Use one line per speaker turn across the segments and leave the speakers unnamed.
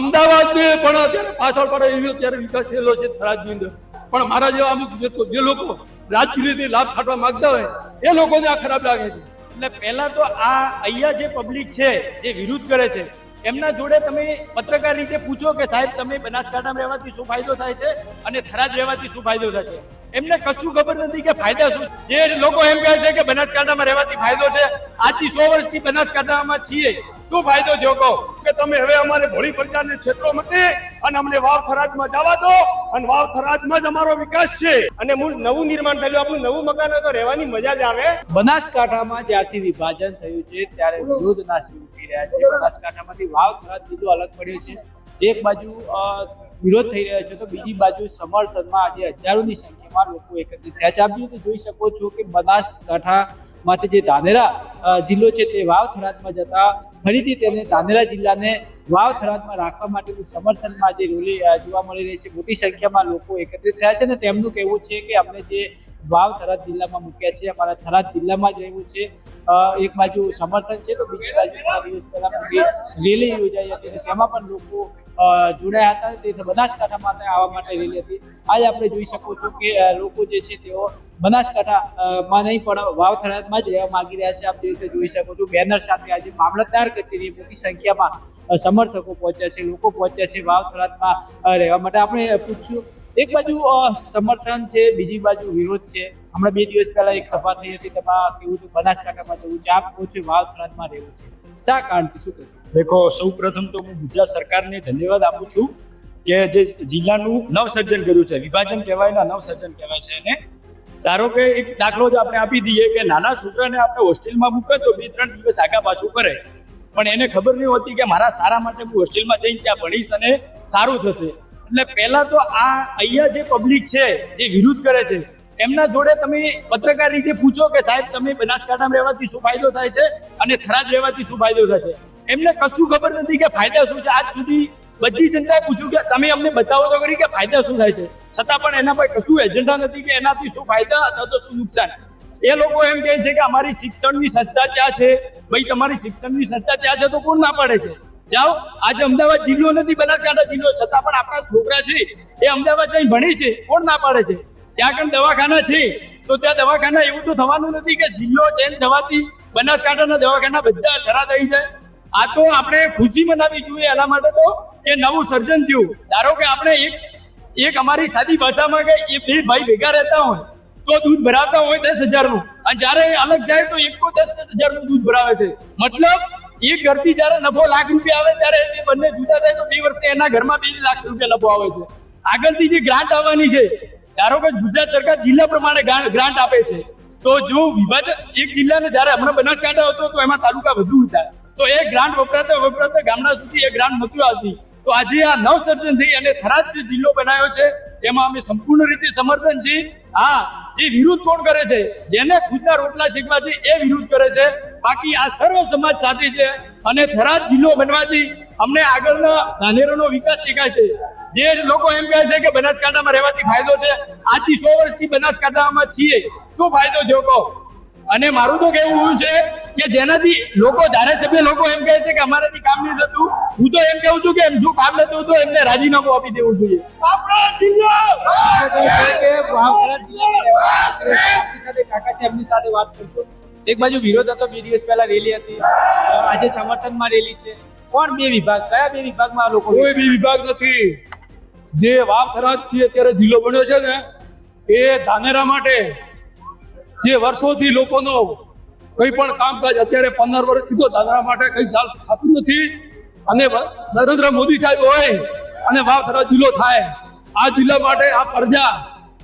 અમદાવાદ પણ અત્યારે પાછળ પડે એવી અત્યારે વિકાસ થયેલો છે થરાદની અંદર. પણ મારા જેવા અમુક જે લોકો રાજકીય લાભ ખાટવા માંગતા હોય, એ લોકોને આ ખરાબ લાગે છે.
એટલે પહેલા તો આ અહીંયા જે પબ્લિક છે, જે વિરોધ કરે છે, એમના જોડે તમે પત્રકાર રીતે પૂછો કે સાહેબ, તમે બનાસકાંઠામાં રહેવાથી શું ફાયદો થાય છે અને થરાદ રહેવાથી શું ફાયદો થાય છે? એમને કશું ખબર નથી કે ફાયદા શું જે લોકો એમ કહે છે કે બનાસકાંઠામાં રહેવાથી ફાયદો છે આજથી સો વર્ષથી બનાસકાંઠામાં છીએ. શું ફાયદો થયો કહો?
કે તમે હવે અમારે ભોળી પ્રચારને ક્ષેત્રો મતે અને અમને વાવ થરાદમાં જવા દો. અને વાવ થરાદમાં જ અમારો વિકાસ છે.
અને મૂળ નવું નિર્માણ થયેલું આપણું નવું મકાન તો રહેવાની મજા જ આવે.
બનાસકાંઠામાં જ્યારથી વિભાજન થયું છે ત્યારે વિરોધના શરૂ થઈ રહ્યા છે. બનાસકાંઠામાંથી વાવ થરાદ જિલ્લો અલગ પડ્યું છે. એક બાજુ વિરોધ થઈ રહ્યો છે, તો બીજી બાજુ સમર્થનમાં આજે હજારોની સંખ્યામાં લોકો એકત્રિત થયા છે. આપ જો જોઈ શકો છો કે બનાસકાંઠામાંથી જે ધાનેરા જિલ્લો છે તે વાવ થરાદમાં જતા, ફરીથી તેમને ધાનેરા જિલ્લાને વાવ થરાદમાં રાખવા માટેનું સમર્થનમાં જે રેલી જોવા મળી રહી છે, મોટી સંખ્યામાં લોકો એકત્રિત થયા છે અને તેમનું કહેવું છે કે અમને જે વાવ થરાદ જિલ્લામાં મૂક્યા છે, અમારા થરાદ જિલ્લામાં જ રહેવું છે. એક બાજુ સમર્થન છે તો બીજી બાજુ દિવસ પહેલા રેલી યોજાઈ હતી તેમાં પણ લોકો જોડાયા હતા તે બનાસકાંઠામાં આવવા માટે રેલી હતી. આજે આપણે જોઈ શકો છો કે લોકો જે છે તેઓ બનાસકાંઠામાં નહીં પણ વાવ થરાદમાં જ રહેવા માંગી રહ્યા છે. આપ જે રીતે જોઈ શકો છો, બેનર સાથે આજે મામલતદાર કચેરીએ મોટી સંખ્યામાં સમર્થકો પહોંચ્યા છે, લોકો પહોંચ્યા છે વાવ થરાદમાં રહેવા માટે. આપણે પૂછ્યું, એક બાજુ સમર્થન છે, બીજી બાજુ વિરોધ છે. હમણાં બે દિવસ પહેલા એક સભા થઈ હતી તેમાં કેવું હતું, બનાસકાંઠામાં જવું છે, આપ કહો છો વાવ થરાદમાં રહેવું છે. શા કારણથી, શું કહેશો
દેખો સૌ પ્રથમ તો હું ગુજરાત સરકારને ધન્યવાદ આપું છું કે જે જિલ્લાનું નવસર્જન કર્યું છે, વિભાજન કહેવાય ને નવસર્જન કહેવાય છે એને. ધારો કે એક દાખલો જ આપણે આપી દઈએ કે નાના છોકરાને આપણે હોસ્ટેલમાં મૂકે તો બે ત્રણ દિવસ આગા પાછું કરે પણ એને ખબર નહીં હોતી કે મારા સારા માટે હું હોસ્ટેલમાં જઈને ત્યાં ભણીશ અને સારું થશે. એટલે પહેલાં તો આ અહીંયા જે પબ્લિક છે, જે વિરોધ કરે છે, એમના જોડે તમે પત્રકાર રીતે પૂછો કે સાહેબ, તમે બનાસકાંઠામાં રહેવાથી શું ફાયદો થાય છે અને થરાદ રહેવાથી શું ફાયદો થાય છે? એમને કશું ખબર નથી કે ફાયદા શું છે. આજ સુધી બધી જનતાએ પૂછ્યું કે તમે અમને બતાવો તો કરી કે ફાયદા શું થાય છે? છતાં પણ એના પર કશું એજન્ડા નથી કે એનાથી શું ફાયદા અથવા તો શું નુકસાન. એ લોકો એમ કહે છે કે અમારી શિક્ષણની સંસ્થા ત્યાં છે. ભાઈ, તમારી શિક્ષણની સંસ્થા ત્યાં છે તો કોણ ના પાડે છે? જાઓ, આજે અમદાવાદ જિલ્લો નથી, બનાસકાંઠા જિલ્લો, છતાં પણ આપણા છોકરા છે, એ અમદાવાદ જઈને ભણી છે, કોણ ના પાડે છે? ત્યાં આગળ દવાખાના છે, તો ત્યાં દવાખાના એવું તો થવાનું નથી કે જિલ્લો ચેન્જ થવાથી બનાસકાંઠાના દવાખાના બધા ધરા થઈ જાય. આ તો આપણે ખુશી મનાવી જોઈએ, એના માટે તો એ નવું સર્જન થયું. ધારો કે આપણે એક એક અમારી સાદી ભાષામાં કે એ બે ભાઈ ભેગા રહેતા હોય તો દૂધ ભરાવતા હોય દસ હજારનું. અને જ્યારે અલગ જાય તો એક તો દસ દસ હજારનું દૂધ ભરાવે છે. મતલબ એક ઘરથી જ્યારે નફો લાખ રૂપિયા આવે ત્યારે એ બંને જુદા થાય તો બે વર્ષે એના ઘરમાં બે લાખ રૂપિયા નફો આવે છે. આગળથી જે ગ્રાન્ટ આવવાની છે, ધારો કે ગુજરાત સરકાર જિલ્લા પ્રમાણે ગ્રાન્ટ આપે છે, તો જો વિભાજન, એક જિલ્લાને જ્યારે હમણાં બનાસકાંઠા હતો તો એમાં તાલુકા વધુ હતા. તો એ ગ્રાન્ટ વપરાતા વપરાતા ગામડા સુધી એ ગ્રાન્ટ નથી આવતી. તો આજે આ નવસર્જન થઈ અને થરાદ જે જિલ્લો બનાવ્યો છે, એમાં અમે સંપૂર્ણ રીતે સમર્થન છીએ. હા, જે વિરોધ કોણ કરે છે? જેને ખુદના રોટલા શીખવા છે, એ વિરોધ કરે છે. બાકી આ સર્વ સમાજ સાથે છે અને થરાદ જિલ્લો બનવાથી અમને આગળના ધાનેરોનો વિકાસ દેખાય છે. જે લોકો એમ કહે છે કે બનાસકાંઠામાં રહેવાથી ફાયદો છે. આજથી સો વર્ષથી બનાસકાંઠામાં છીએ. શું ફાયદો જો કહો? અને મારું તો કેવું એવું છે કે જેનાથી લોકો ધારાસભ્ય લોકો એમ કહે છે કે અમારાથી કામ નહીં થતું. હું તો એમ કહું છું કે એમ જો કામ નથી તો એમને રાજીનામું આપી દેવું જોઈએ.
એમની સાથે વાત કરશું એક બાજુ વિરોધ હતો બે દિવસ પહેલા રેલી હતી. આજે સમર્થનમાં રેલી છે. કોણ બે વિભાગ? કયા બે વિભાગમાં આ લોકો
કોઈ બી વિભાગ નથી. જે વાવ થરાજથી અત્યારે જિલ્લો બન્યો છે ને એ ધાનેરા માટે જે વર્ષોથી લોકોનો કંઈ પણ કામકાજ અત્યારે પંદર વર્ષથી તો દાદરા માટે કંઈ ચાલ થતું નથી. અને નરેન્દ્ર મોદી સાહેબ હોય અને વાવ થરાદ જિલ્લો થાય, આ જિલ્લા માટે આ પ્રજા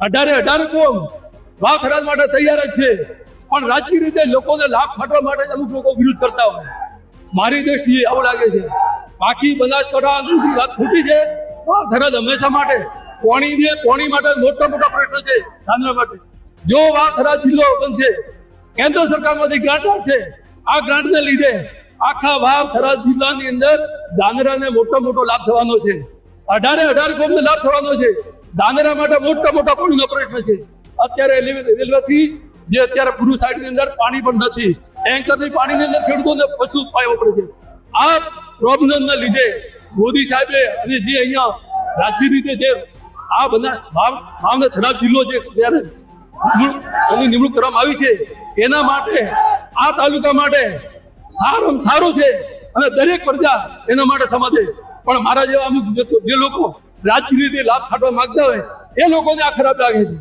અઢારે અઢાર કોમ વાવ થરાદ માટે તૈયાર જ છે. પણ રાજકીય રીતે લોકોને લાભ ફાટવા માટે જ અમુક લોકો વિરોધ કરતા હોય. મારી દ્રષ્ટિએ આવું લાગે છે. બાકી બનાસકાંઠાની વાત ખોટી છે. વાવથરા હંમેશા માટે. કોણી દે કોણી માટે મોટો મોટો પ્રશ્ન છે. દાદરા માટે. જો થરાદ જિલ્લો બનશે. કેન્દ્ર સરકારમાંથી ગ્રાન્ટ આવશે. આ ગ્રાન્ટને લીધે આખા વાવ થરાદ જિલ્લાની અંદર દાનરાને મોટો મોટો લાભ થવાનો છે. અઢારે અઢાર કોમને લાભ થવાનો છે. દાનરા માટે મોટા મોટા પાણીનો પ્રશ્ન છે. અત્યારે રેલવે- રેલવેથી જે અત્યારે પૂર્વ સાઈડની અંદર પાણી પણ નથી. ટેન્કરથી પાણીની અંદર ખેડૂતોને પશુ પાયો પડે છે. આ પ્રોબ્લેમને લીધે મોદી સાહેબે અને જે અહીંયા રાજકીય રીતે જે આ બધા ભાવ ભાવને ખરાબ જિલ્લો છે ત્યારે એની નિમણૂક કરવામાં આવી છે. એના માટે આ તાલુકા માટે સારામાં સારું છે અને દરેક પ્રજા એના માટે સમજે પણ મારા જેવા અમુક જે- લોકો રાજકીય રીતે લાભ ખાટવા માંગતા હોય એ લોકોને આ ખરાબ લાગે છે.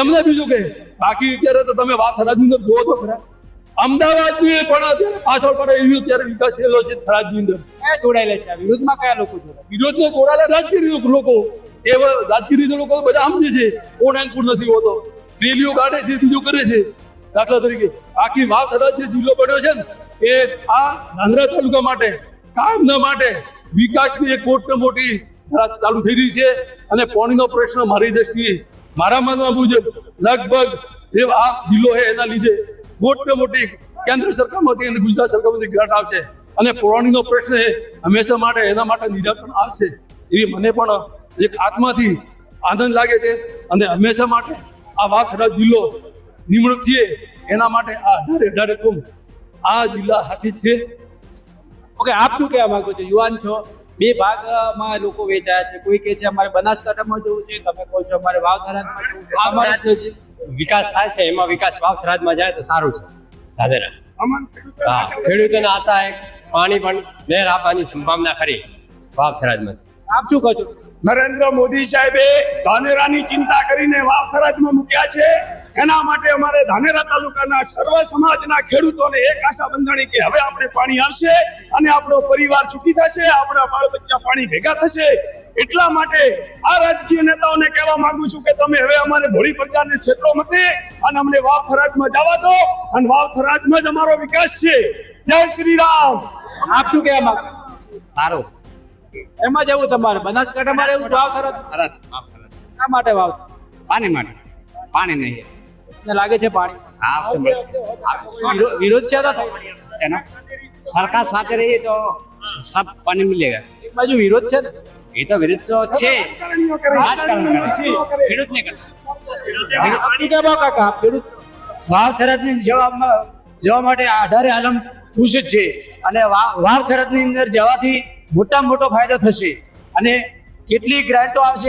એમને બીજું કે બાકી અત્યારે તો તમે વાત થરાદની અંદર જુઓ તો ખરા. અમદાવાદની પણ અત્યારે પાછળ પડે એવી અત્યારે વિકાસ થયેલો છે થરાદની અંદર
જોડાયેલા છે? વિરોધમાં કયા લોકો જોડાય
વિરોધને જોડાયેલા રાજકીય લોકો. એવા રાજકીય લોકો બધા સમજે છે કોણ અંકુર નથી હોતો. રેલીઓ કાઢે છે બીજું કરે છે. દાખલા તરીકે, આખી વાવ થરાદ જે જિલ્લો બન્યો છે ને, એ આ નાંદરા તાલુકા માટે, કામના માટે વિકાસની એક મોટી મોટી ધારા ચાલુ થઈ રહી છે. અને પાણીનો પ્રશ્ન મારી દ્રષ્ટિએ, મારા માનવા મુજબ, લગભગ જે આ જિલ્લો છે એના લીધે મોટી મોટી કેન્દ્ર સરકારમાંથી અને ગુજરાત સરકારમાંથી ગ્રાન્ટ આવશે. અને પાણીનો પ્રશ્ન એ હંમેશા માટે એના માટે નિરાકરણ આવશે. એવી મને પણ એક આત્માથી આનંદ લાગે છે. અને હંમેશા માટે આ વાખરા જિલ્લો નિમણૂક થઈએ એના માટે આ અઢારે અઢારે કુંભ આ જિલ્લા હાથી છે.
ઓકે આપ શું કહેવા માંગો છો? યુવાન છો? બે ભાગમાં લોકો વેચાયા છે. કોઈ કહે છે અમારે બનાસકાંઠામાં જવું છે. તમે કહો છો અમારે વાવથરામાં જવું છે. આ અમારે
વિકાસ થાય છે. એમાં વિકાસ વાવથરાજમાં જાય તો સારું છે. દાદરા
ખેડૂતોને
હા
આશા-
ખેડૂતોને આશા એક પાણી પણ નહેર આપવાની સંભાવના ખરી વાવથરાજમાંથી
આપ શું કહો છો?
નરેન્દ્ર મોદી સાહેબે ધાનેરાની ચિંતા કરીને વાવથરાજમાં મૂક્યા છે. એના માટે અમારે ધાનેરા તાલુકાના સર્વ સમાજના ખેડૂતોને એક આશા બંધાણી કે હવે આપણે પાણી આવશે અને આપણો પરિવાર સુખી થશે આપણા બાળ બચ્ચા પાણી ભેગા થશે. એટલા માટે આ રાજકીય નેતાઓને કહેવા માંગુ છું કે તમે હવે અમારે ભોળી પ્રજાને છેતરો મતે અને અમને વાવથરાજમાં જવા દો. અને વાવથરાજમાં જ અમારો વિકાસ છે. જય શ્રી રામ.
આપ શું કહેવા માંગો?
સારું.
એમાં જવું તમારે. બનાસકાંઠામાં વાવથરા
તરત. વાવથરાજ.
શા માટે વાવ
પાણી માટે. પાણી નહીં.
ને લાગે છે પાણી?
હા
વિરોધ છે તો.
સરકાર સાથે રહીએ તો સબ પાણી મિલેગા
એક બાજુ વિરોધ છે ને?
એ તો વિરોધ તો છે. રાજકારણ કરે છે ખેડૂતને કરશે.
કાકા ખેડૂત
વાવની જવામાં જવા માટે આધારે આલમ ખુશ જ છે. અને વાવ વાવની અંદર જવાથી મોટામાં મોટો ફાયદો થશે. અને કેટલી ગ્રાન્ટો આવશે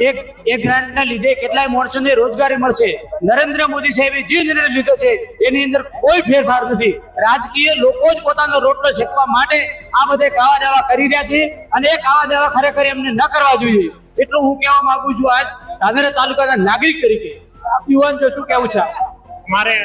એક એક ગ્રાન્ટના લીધે કેટલાય માણસોને રોજગારી મળશે. નરેન્દ્ર મોદી સાહેબે જે નિર્ણય લીધો છે, એની અંદર કોઈ ફેરફાર નથી. રાજકીય લોકો જ પોતાનો રોટલો શેકવા માટે આ બધે કાવા દાવા કરી રહ્યા છે અને એ કાવા દાવા ખરેખર એમને ન કરવા જોઈએ. એટલું હું કહેવા માંગુ છું આજ ધાનેરા તાલુકાના નાગરિક તરીકે.
યુવાન જો શું કેવું છે?
મારે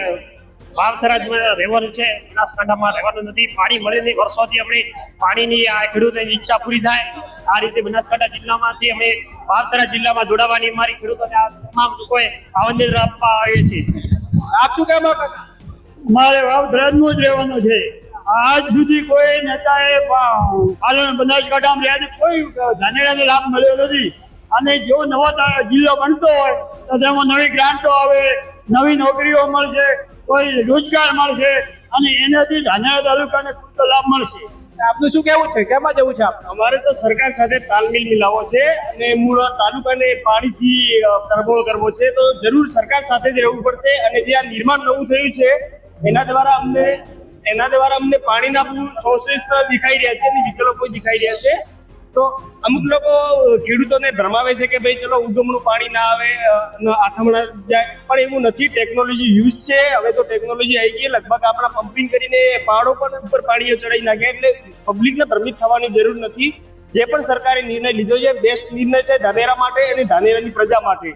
વાવથરાજમાં રહેવાનું છે. બનાસકાંઠામાં રહેવાનું નથી. પાણી મળે નહીં વર્ષોથી આપણે પાણીની આ ખેડૂતોની ઈચ્છા પૂરી થાય. આ રીતે બનાસકાંઠા જિલ્લામાંથી અમે વાવથરા જિલ્લામાં જોડાવાની અમારી ખેડૂતોને આ તમામ લોકોએ આવેદન આપવા આવે છે
આપ શું કહેવા કાકા
મારે વાવધરાજનું જ રહેવાનું છે. આજ સુધી કોઈ નેતાએ પાલન બનાસકાંઠામાં રહ્યા છે કોઈ ધાનેરાને લાભ મળ્યો નથી. અને જો નવો જિલ્લો બનતો હોય તો તેમાં નવી ગ્રાન્ટો આવે નવી નોકરીઓ મળશે. કોઈ રોજગાર મળશે અને એનાથી ધાનેરા તાલુકાને પૂરતો લાભ મળશે.
આપનું શું કેવું છે? શેમાં જવું છે આપ
અમારે તો સરકાર સાથે તાલમેલ મિલાવો છે અને મૂળ તાલુકાને પાણીથી તરબોળ કરવો છે. તો જરૂર સરકાર સાથે જ રહેવું પડશે અને જે આ નિર્માણ નવું થયું છે એના દ્વારા અમને એના દ્વારા અમને પાણીના સોર્સિસ દેખાઈ રહ્યા છે અને વિકલ્પો દેખાઈ રહ્યા છે. તો અમુક લોકો ખેડૂતોને ભરમાવે છે કે ભાઈ ચલો ઉગમનું પાણી ના આવે આથમણા જાય. પણ એવું નથી ટેકનોલોજી યુઝ છે. હવે તો ટેકનોલોજી આવી ગઈ લગભગ આપણા પમ્પિંગ કરીને પહાડો પણ ઉપર પાણીઓ ચડાવી નાખે એટલે પબ્લિકને ભ્રમિત થવાની જરૂર નથી. જે પણ સરકારે નિર્ણય લીધો છે બેસ્ટ નિર્ણય છે ધાનેરા માટે અને ધાનેરાની પ્રજા માટે.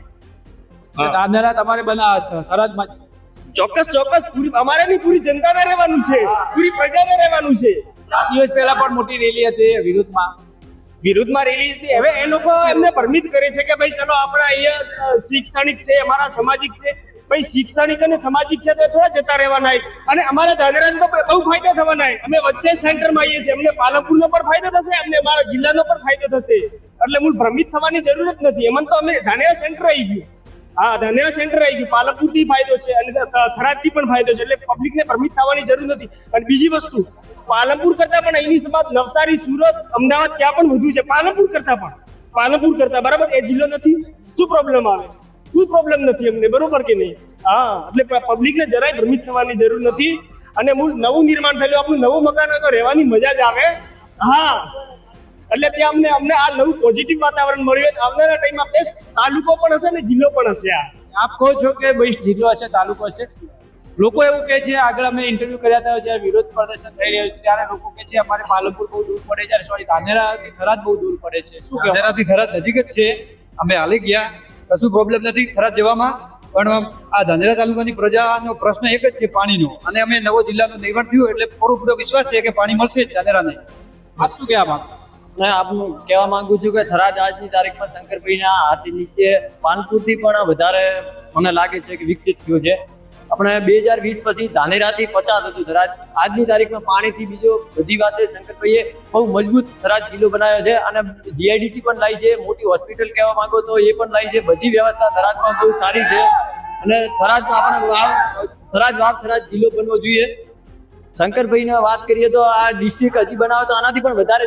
ધાનેરા તમારે બના થરાદમાં
ચોક્કસ ચોક્કસ પૂરી અમારે નહીં પૂરી જનતાને રહેવાનું છે. પૂરી પ્રજાને રહેવાનું છે.
ચાર દિવસ પહેલા પણ મોટી રેલી હતી વિરોધમાં
વિરુદ્ધમાં રેલી હતી હવે એ લોકો એમને પરમિત કરે છે કે ભાઈ, ચલો, આપણે અહીંયા શૈક્ષણિક છે, અમારા સામાજિક છે. ભાઈ, શૈક્ષણિક અને સામાજિક છે તો થોડા જતા રહેવાના અને અમારા ધાનેરાનો તો બહુ ફાયદો થવાના અમે વચ્ચે સેન્ટરમાં આવીએ છીએ. અમને પાલનપુરનો પણ ફાયદો થશે, અમને અમારા જિલ્લાનો પણ ફાયદો થશે. એટલે મૂળ ભ્રમિત થવાની જરૂર જ નથી. એમાં તો અમે ધાનેરા સેન્ટર આવી ગયું. હા, ધાનેરા સેન્ટર આવી ગયું. પાલનપુરથી ફાયદો છે અને થરાદથી પણ ફાયદો છે. એટલે પબ્લિકને ભ્રમિત થવાની જરૂર નથી. અને બીજી વસ્તુ પાલનપુર કરતા પણ અહીંની સમાજ નવસારી, સુરત, અમદાવાદ ત્યાં પણ વધુ છે. પાલનપુર કરતા પણ. પાલનપુર કરતા બરાબર. એ જિલ્લો નથી. શું પ્રોબ્લેમ આવે? કોઈ પ્રોબ્લેમ નથી અમને બરોબર કે નહીં? હા, એટલે પબ્લિકને જરાય ભ્રમિત થવાની જરૂર નથી. અને મૂળ નવું નિર્માણ થયેલું, આપણું નવું મકાન તો રહેવાની મજા જ આવે. હા. એટલે ત્યાં અમને અમને આ નવું પોઝિટિવ વાતાવરણ મળ્યું. આવનારા ટાઈમમાં બેસ્ટ તાલુકો પણ હશે ને જિલ્લો પણ હશે આ.
આપ કહો છો કે ભાઈ જિલ્લો હશે, તાલુકો હશે? લોકો એવું કહે છે આગળ અમે ઇન્ટરવ્યુ કર્યા હતા જ્યારે વિરોધ પ્રદર્શન થઈ રહ્યું હતું ત્યારે લોકો કહે છે અમારે પાલનપુર બહુ દૂર પડે છે. સોરી ધાનેરાથી થરાદ બહુ દૂર પડે છે. શું
ધાનેરાથી થરાદ નજીક જ છે. અમે હાલી ગયા. કશું પ્રોબ્લેમ નથી થરાદ જવામાં. પણ આ ધાનેરા તાલુકાની પ્રજાનો પ્રશ્ન એક જ છે પાણીનો. અને અમે નવો જિલ્લાનું નિર્માણ થયું એટલે પૂરો પૂરો વિશ્વાસ છે કે પાણી મળશે જ ધાનેરાને
આપ શું કહેવા માંગો?
અને આપનું કહેવા માંગુ છું કે થરાદ આજની તારીખમાં શંકરભાઈના હાથી નીચે પાનપુરથી પણ વધારે મને લાગે છે કે વિકસિત થયું છે. આપણે બે હજાર વીસ પછી ધાનેરાથી પચાસ હતું. થરાદ આજની તારીખમાં પાણીથી બીજો બધી વાતે શંકરભાઈએ બહુ મજબૂત થરાદ જિલ્લો બનાવ્યો છે અને જીઆઈડીસી પણ લાવી છે. મોટી હોસ્પિટલ કહેવા માંગો તો એ પણ લાવી છે. બધી વ્યવસ્થા થરાદમાં બહુ સારી છે. અને થરાદમાં આપણે વાવ થરાદ વાવ, થરાદ જિલ્લો બનવો જોઈએ. શંકરભાઈને વાત કરીએ તો આ ડિસ્ટ્રિક્ટ હજી બનાવે તો આનાથી પણ વધારે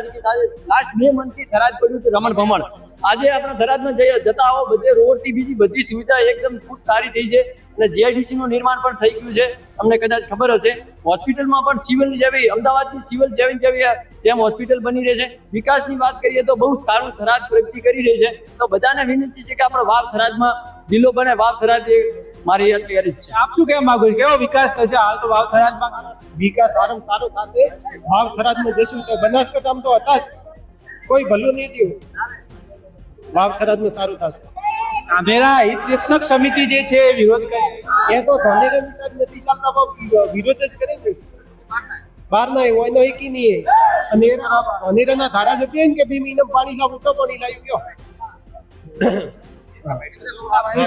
લાસ્ટ બે મંથથી થરાદ પડ્યું હતું રમણ ભમણ આજે આપણે થરાદમાં જઈ જતા આવો બધે રોડથી બીજી બધી સુવિધા એકદમ ખૂબ સારી થઈ છે અને જીઆઈડીસી નું નિર્માણ પણ થઈ ગયું છે. તમને કદાચ ખબર હશે હોસ્પિટલમાં પણ સિવિલ જેવી અમદાવાદની સિવિલ જેવી જેવી જેમ હોસ્પિટલ બની રહી છે. વિકાસની વાત કરીએ તો બહુ સારું થરાદ પ્રગતિ કરી રહી છે. તો બધાને વિનંતી છે કે આપણે વાવ થરાદમાં દિલો બને વાવ થરાદ એ મારી એટલી અરજ છે.
આપ શું કહેવા માંગો છો? કેવો વિકાસ થશે હાલ તો વાવ થરાદમાં
વિકાસ સારામાં સારો થશે. વાવ થરાદમાં જશું તો બનાસકાંઠામાં તો હતા જ. કોઈ ભલું નહીં થયું. ભાવ થરાદમાં સારું થશે.
ધાનેરા હિત રક્ષક સમિતિ જે છે વિરોધ કરે.
એ તો ધોંડેરાની સાઈડ નથી ચાલતા વિરોધ જ કરે ને બહાર ના હોય એનો એકી નહીં અને અનેરાના ધારાસભ્ય કે બે ને પાણી લાવું તો પાણી લાવી
ગયો.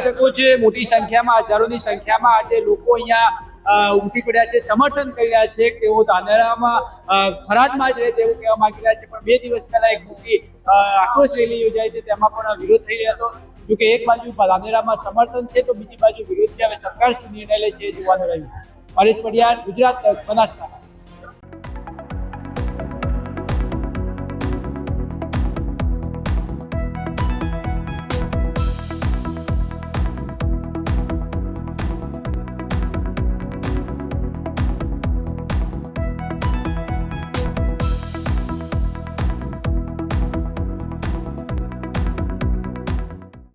શકો છો મોટી સંખ્યામાં હજારોની સંખ્યામાં આજે લોકો અહીંયા ઉમટી પડ્યા છે, સમર્થન કરી રહ્યા છે. તેઓ ધાનેરામાં ફરાદમાં જ રહે તેવું કહેવા માંગી રહ્યા છે. પણ બે દિવસ પહેલા એક મોટી આક્રોશ રેલી યોજાઈ હતી. તેમાં પણ વિરોધ થઈ રહ્યો હતો. જોકે એક બાજુ ધાનેરામાં સમર્થન છે, તો બીજી બાજુ વિરોધ છે. હવે સરકાર શું નિર્ણય લે છે જોવાનું રહ્યું. પરેશ પડિયાર ગુજરાત બનાસકાંઠા.